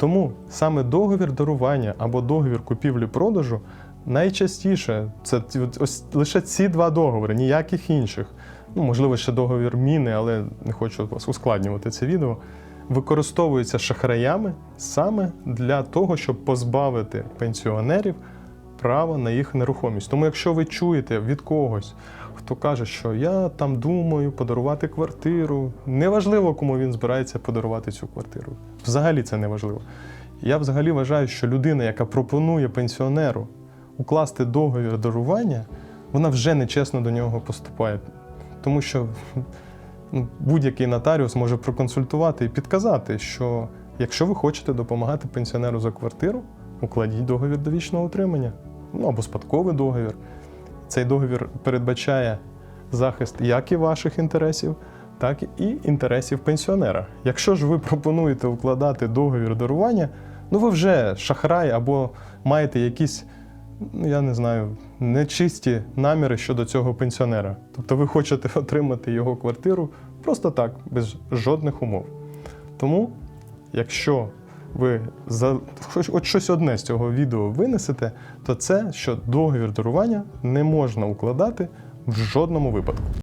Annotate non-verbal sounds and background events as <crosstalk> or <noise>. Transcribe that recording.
Тому саме договір дарування або договір купівлі-продажу найчастіше це ось лише ці два договори, ніяких інших. Ну, можливо, ще договір міни, але не хочу вас ускладнювати це відео. Використовуються шахраями саме для того, щоб позбавити пенсіонерів права на їх нерухомість. Тому, якщо ви чуєте від когось, хто каже, що я там думаю подарувати квартиру, неважливо, кому він збирається подарувати цю квартиру. Взагалі це неважливо. Я взагалі вважаю, що людина, яка пропонує пенсіонеру укласти договір дарування, вона вже нечесно до нього поступає. Тому що ну, будь-який нотаріус може проконсультувати і підказати, що якщо ви хочете допомагати пенсіонеру за квартиру, укладіть договір довічного утримання ну, або спадковий договір. Цей договір передбачає захист як і ваших інтересів, так і інтересів пенсіонера. Якщо ж ви пропонуєте укладати договір дарування, ну ви вже шахрай або маєте якісь, ну я не знаю, нечисті наміри щодо цього пенсіонера. Тобто ви хочете <laughs> отримати його квартиру просто так, без жодних умов. Тому, якщо ви за хоч от щось одне з цього відео винесете, то це, що договір дарування не можна укладати в жодному випадку.